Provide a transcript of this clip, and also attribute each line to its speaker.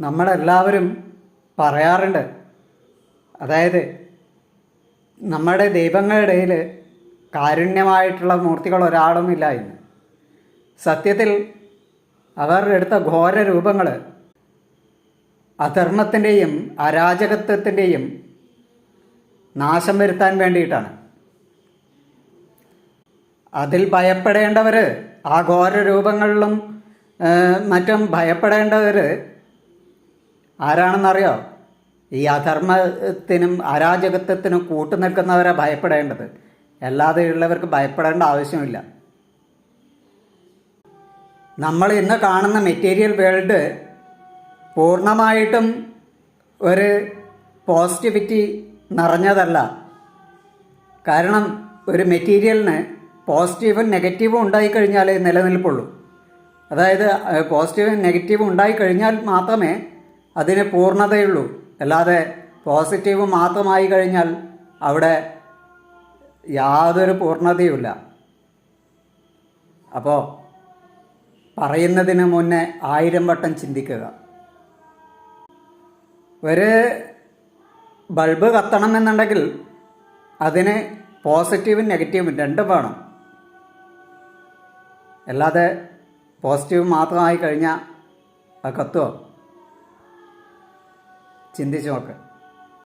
Speaker 1: നമ്മളെല്ലാവരും പറയാറുണ്ട്. അതായത് നമ്മുടെ ദൈവങ്ങളുടെ ഇടയിൽ കാരുണ്യമായിട്ടുള്ള മൂർത്തികൾ ഒരാളുമില്ല എന്ന് സത്യത്തിൽ അവർ എടുത്ത ഘോര രൂപങ്ങൾ അധർമ്മത്തിന്റെയും അരാജകത്വത്തിന്റെയും നാശം വരുത്താൻ വേണ്ടിയിട്ടാണ്. അതിൽ ഭയപ്പെടേണ്ടവർ ആ ഘോര രൂപങ്ങളിലും മറ്റും ഭയപ്പെടേണ്ടവർ ആരാണെന്നറിയോ? ഈ അധർമ്മത്തിനും അരാജകത്വത്തിനും കൂട്ടു നിൽക്കുന്നവരെ ഭയപ്പെടേണ്ടത്. അല്ലാതെ ഉള്ളവർക്ക് ഭയപ്പെടേണ്ട ആവശ്യമില്ല. നമ്മൾ ഇന്ന് കാണുന്ന മെറ്റീരിയൽ വേൾഡ് പൂർണമായിട്ടും ഒരു പോസിറ്റിവിറ്റി നിറഞ്ഞതല്ല. കാരണം ഒരു മെറ്റീരിയലിന് പോസിറ്റീവും നെഗറ്റീവും ഉണ്ടായിക്കഴിഞ്ഞാലേ നിലനിൽപ്പുള്ളൂ. അതായത് പോസിറ്റീവും നെഗറ്റീവും ഉണ്ടായിക്കഴിഞ്ഞാൽ മാത്രമേ അതിന് പൂർണതയുള്ളൂ. അല്ലാതെ പോസിറ്റീവ് മാത്രമായി കഴിഞ്ഞാൽ അവിടെ യാതൊരു പൂർണതയുമില്ല. അപ്പോൾ പറയുന്നതിന് മുന്നേ ആയിരം വട്ടം ചിന്തിക്കുക. ഒരു ബൾബ് കത്തണമെന്നുണ്ടെങ്കിൽ അതിന് പോസിറ്റീവും നെഗറ്റീവും രണ്ടും വേണം. അല്ലാതെ പോസിറ്റീവ് മാത്രമായി കഴിഞ്ഞാൽ അത് കത്തുമോ ചിന്തിച്ച് നോക്ക്.